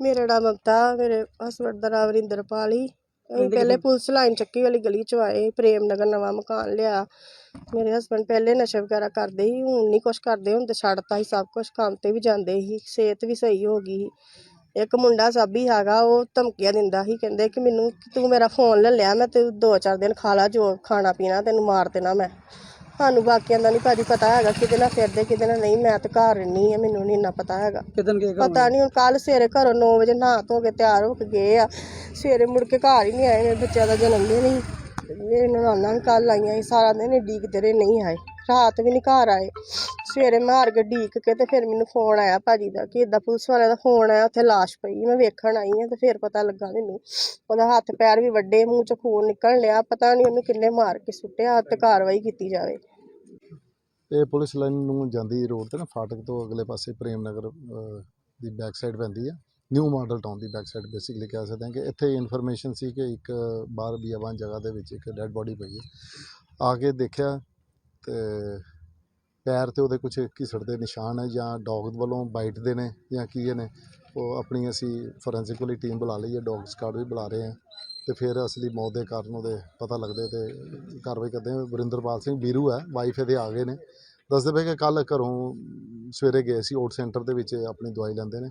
ਮੇਰਾ ਨਾਮ ਮਮਤਾ ਮੇਰੇ ਹਸਬੰਡ ਦਾ ਨਾਮ ਵਰਿੰਦਰਪਾਲ ਹੀ। ਅਸੀਂ ਪਹਿਲੇ ਪੁਲਿਸ ਲਾਈਨ ਚੱਕੀ ਵਾਲੀ ਗਲੀ ਚ ਆਏ ਪ੍ਰੇਮ ਨਗਰ ਨਵਾਂ ਮਕਾਨ ਲਿਆ। ਮੇਰੇ ਹਸਬੰਡ ਪਹਿਲੇ ਨਸ਼ੇ ਵਗੈਰਾ ਕਰਦੇ ਸੀ ਹੁਣ ਨਹੀਂ ਕੁਛ ਕਰਦੇ ਹੁਣ ਤੇ ਛੱਡਤਾ ਸੀ ਸਭ ਕੁਝ ਕੰਮ ਤੇ ਵੀ ਜਾਂਦੇ ਸੀ ਸਿਹਤ ਵੀ ਸਹੀ ਹੋ ਗਈ ਸੀ। ਇੱਕ ਮੁੰਡਾ ਸਾਬੀ ਹੈਗਾ ਉਹ ਧਮਕੀਆਂ ਦਿੰਦਾ ਸੀ ਕਹਿੰਦੇ ਕਿ ਮੈਨੂੰ ਤੂੰ ਮੇਰਾ ਫੋਨ ਲੈ ਲਿਆ ਮੈਂ ਤੇ ਦੋ ਚਾਰ ਦਿਨ ਖਾ ਲਾ ਜੋ ਖਾਣਾ ਪੀਣਾ ਤੈਨੂੰ ਮਾਰ ਦੇਣਾ ਮੈਂ। ਸਾਨੂੰ ਬਾਕੀਆਂ ਦਾ ਨਹੀਂ ਭਾਜੀ ਪਤਾ ਹੈਗਾ ਕਿਹਦੇ ਨਾਲ ਫਿਰਦੇ ਕਿਹਦੇ ਨਾਲ ਨਹੀਂ ਮੈਂ ਤਾਂ ਘਰ ਰਹਿੰਦੀ ਆ ਮੈਨੂੰ ਨਹੀਂ ਇੰਨਾ ਪਤਾ ਹੈਗਾ। ਕਿਦਨ ਪਤਾ ਨਹੀਂ ਹੁਣ ਕੱਲ ਸਵੇਰੇ ਘਰੋਂ 9 ਵਜੇ ਨਹਾ ਧੋ ਕੇ ਤਿਆਰ ਹੋ ਕੇ ਗਏ ਆ। ਸਵੇਰੇ ਮੁੜ ਕੇ ਘਰ ਹੀ ਨਹੀਂ ਆਏ ਮੇਰੇ ਬੱਚਿਆਂ ਦਾ ਜਨਮ ਦਿਨ ਸੀ ਮੇਰੇ ਨਨਾਣਾ ਵੀ ਕੱਲ ਆਈਆਂ ਸੀ ਸਾਰਾ ਦਿਨ ਹੀ ਡੀਕਦੇ ਰਹੇ ਨਹੀਂ ਆਏ ਰਾਤ ਵੀ ਨਹੀਂ ਘਰ ਆਏ। ਸਵੇਰੇ ਮੈਂ ਹਾਰ ਕੇ ਡੀਕ ਕੇ ਤੇ ਫਿਰ ਮੈਨੂੰ ਫੋਨ ਆਇਆ ਭਾਜੀ ਦਾ ਕਿ ਇਦਾਂ ਪੁਲਿਸ ਵਾਲਿਆਂ ਦਾ ਫੋਨ ਆਇਆ ਉੱਥੇ ਲਾਸ਼ ਪਈ ਮੈਂ ਵੇਖਣ ਆਈ ਆ ਤੇ ਫਿਰ ਪਤਾ ਲੱਗਾ ਮੈਨੂੰ। ਉਹਦਾ ਹੱਥ ਪੈਰ ਵੀ ਵੱਡੇ ਮੂੰਹ ਚ ਖੂਨ ਨਿਕਲ ਲਿਆ ਪਤਾ ਨਹੀਂ ਉਹਨੂੰ ਕਿੰਨੇ ਮਾਰ ਕੇ ਸੁੱਟਿਆ ਤੇ ਕਾਰਵਾਈ ਕੀਤੀ ਜਾਵੇ। ਇਹ ਪੁਲਿਸ ਲਾਈਨ ਨੂੰ ਜਾਂਦੀ ਰੋਡ ਤੇ ਨਾ ਫਾਟਕ ਤੋਂ ਅਗਲੇ ਪਾਸੇ ਪ੍ਰੇਮ ਨਗਰ ਅਹ, ਦੀ ਬੈਕ ਸਾਈਡ ਪੈਂਦੀ ਹੈ ਨਿਊ ਮਾਡਲ ਟਾਊਨ ਦੀ ਬੈਕ ਸਾਈਡ ਬੇਸਿਕਲੀ ਕਹਿ ਸਕਦੇ ਹਾਂ ਕਿ ਇੱਥੇ ਇਨਫੋਰਮੇਸ਼ਨ ਸੀ ਕਿ ਇੱਕ ਬਾਹਰ ਬੀਆਬਾਨ ਜਗ੍ਹਾ ਦੇ ਵਿੱਚ ਇੱਕ ਡੈੱਡ ਬੋਡੀ ਪਈ ਹੈ ਆ ਕੇ ਦੇਖਿਆ ਤੇ ਪੈਰ ਤੇ ਉਹਦੇ ਕੁਝ ਘਿਸੜ ਦੇ ਨਿਸ਼ਾਨ ਹੈ ਜਾਂ ਡੋਗ ਵੱਲੋਂ ਬਾਈਟ ਦੇ ਨੇ ਜਾਂ ਕੀ ਨੇ, ਉਹ ਆਪਣੀ ਅਸੀਂ ਫੋਰੈਂਸਿਕ ਵਾਲੀ ਟੀਮ ਬੁਲਾ ਲਈ ਹੈ ਡੋਗ ਸਕਾਡ ਵੀ ਬੁਲਾ ਰਹੇ ਹਾਂ ਅਤੇ ਫਿਰ ਅਸਲੀ ਮੌਤ ਦੇ ਕਾਰਨ ਉਹਦੇ ਪਤਾ ਲੱਗਦੇ ਅਤੇ ਕਾਰਵਾਈ ਕਰਦੇ ਹਾਂ। ਵਰਿੰਦਰਪਾਲ ਸਿੰਘ ਵੀਰੂ ਹੈ ਵਾਈਫ ਇਹਦੇ ਆ ਗਏ ਨੇ। ਦੱਸਦੇ ਪਏ ਕਿ ਕੱਲ੍ਹ ਘਰੋਂ ਸਵੇਰੇ ਗਏ ਸੀ ਓਟ ਸੈਂਟਰ ਦੇ ਵਿੱਚ ਆਪਣੀ ਦਵਾਈ ਲੈਂਦੇ ਨੇ।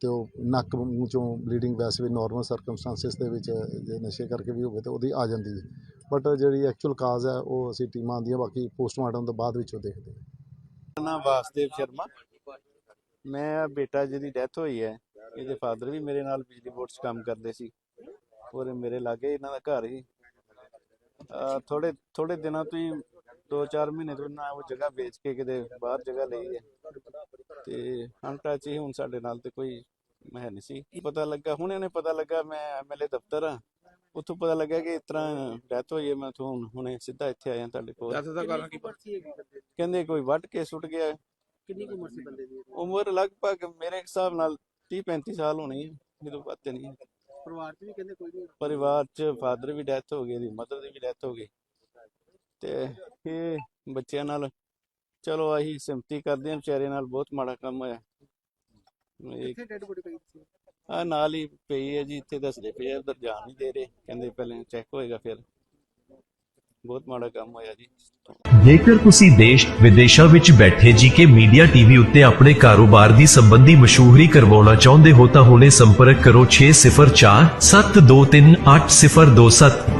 ਅਤੇ ਉਹ ਨੱਕ ਮੂੰਹ ਚੋਂ ਬਲੀਡਿੰਗ ਵੈਸੇ ਵੀ ਨੋਰਮਲ ਸਰਕਮਸਟਾਂਸਿਸ ਦੇ ਵਿੱਚ, ਜੇ ਨਸ਼ੇ ਕਰਕੇ ਵੀ ਹੋਵੇ ਤਾਂ ਉਹਦੀ ਆ ਜਾਂਦੀ ਹੈ। ਬਟ ਜਿਹੜੀ ਐਕਚੁਅਲ ਕਾਜ਼ ਹੈ, ਉਹ ਅਸੀਂ ਟੀਮਾਂ ਆਉਂਦੀਆਂ ਬਾਕੀ ਪੋਸਟਮਾਰਟਮ ਤੋਂ ਬਾਅਦ ਵਿੱਚ ਉਹ ਦੇਖਦੇ ਹਾਂ। ਮੇਰਾ ਨਾਮ ਵਾਸਦੇਵ ਸ਼ਰਮਾ। ਮੈਂ ਬੇਟਾ ਜਿਹਦੀ ਡੈਥ ਹੋਈ ਹੈ। ਇਹਦੇ ਫਾਦਰ ਵੀ ਮੇਰੇ ਨਾਲ ਬਿਜਲੀ ਬੋਰਡ 'ਚ ਕੰਮ ਕਰਦੇ ਸੀ। ਔਰ ਮੇਰੇ ਲਾਗੇ ਇਹਨਾਂ ਦਾ ਘਰ ਹੀ ਥੋੜੇ ਥੋੜੇ ਦਿਨਾਂ ਤੋਂ ਹੀ 2-4 ਮਹੀਨੇ ਤੋਂ ਨਾ ਉਹ ਜਗ੍ਹਾ ਵੇਚ ਕੇ ਕਿਤੇ ਬਾਹਰ ਜਗ੍ਹਾ ਲਈ ਹੈ। ਤੇ ਅਨਟੱਚ ਹੀ ਹੁਣ ਸਾਡੇ ਨਾਲ ਤੇ ਕੋਈ ਹੈ ਨਹੀਂ ਸੀ। ਪਤਾ ਲੱਗਾ? ਹੁਣ ਇਹਨੇ ਪਤਾ ਲੱਗਾ ਮੈਂ ਐਮਐਲਏ ਦਫ਼ਤਰ ਆ। ਉੱਥੋਂ ਪਤਾ ਲੱਗਾ ਕਿ ਇਸ ਤਰ੍ਹਾਂ ਡੈਥ ਹੋਈ ਹੈ। ਮੈਂ ਤੋਂ ਹੁਣ ਹੁਣੇ ਸਿੱਧਾ ਇੱਥੇ ਆਇਆ ਤੁਹਾਡੇ ਕੋਲ। ਦੱਸ ਦਾ ਕਾਰਨ ਕੀ ਪਰਚੀ ਕਹਿੰਦੇ ਕੋਈ ਵੱਢ ਕੇ ਸੁੱਟ ਗਿਆ। ਕਿੰਨੀ ਕੁ ਉਮਰ ਸੀ ਬੰਦੇ ਦੀ ਉਮਰ ਲਗਭਗ ਮੇਰੇ ਹਿਸਾਬ ਨਾਲ 30 35 ਸਾਲ ਹੋਣੀ ਹੈ। ਜਦੋਂ ਵੱਧ ਤੇ ਨਹੀਂ। ਪਰਿਵਾਰ ਚ ਵੀ ਕਹਿੰਦੇ ਕੋਈ ਨਹੀਂ ਪਰਿਵਾਰ ਚ ਫਾਦਰ ਵੀ ਡੈਥ ਹੋ ਗਈ ਦੀ ਮਦਰ ਦੀ ਵੀ ਡੈਥ ਹੋ ਗਈ। ਤੇ ਇਹ ਬੱਚਿਆਂ ਨਾਲ ਚਲੋ ਆਹੀ ਸਿੰਪਤੀ ਕਰਦੇ ਹਾਂ ਵਿਚਾਰੇ ਨਾਲ ਬਹੁਤ ਮਾੜਾ ਕੰਮ ਹੋਇਆ। ਇਹ ਕਿੱਥੇ ਡੈਡ ਬੋਡੀ ਪਈ ਸੀ? ਆ ਨਾਲ ਹੀ ਪਈ ਹੈ ਜੀ ਇੱਥੇ ਦੱਸਦੇ ਪਏ ਆ ਉਧਰ ਜਾਣ ਨਹੀਂ ਦੇ ਰਹੇ ਕਹਿੰਦੇ ਪਹਿਲੇ ਚੈੱਕ ਹੋਏਗਾ ਫਿਰ। ਬਹੁਤ ਮਾੜਾ ਕੰਮ ਹੋਇਆ ਜੀ। ਜੇਕਰ ਤੁਸੀਂ ਦੇਸ਼ ਵਿਦੇਸ਼ਾਂ ਵਿੱਚ ਬੈਠੇ ਜੀਕੇ ਮੀਡੀਆ ਟੀਵੀ ਉੱਤੇ ਆਪਣੇ ਕਾਰੋਬਾਰ ਦੀ ਸੰਬੰਧੀ ਮਸ਼ਹੂਰੀ ਕਰਵਾਉਣਾ ਚਾਹੁੰਦੇ ਹੋ ਤਾਂ ਹੁਣੇ ਸੰਪਰਕ ਕਰੋ 604 723 8027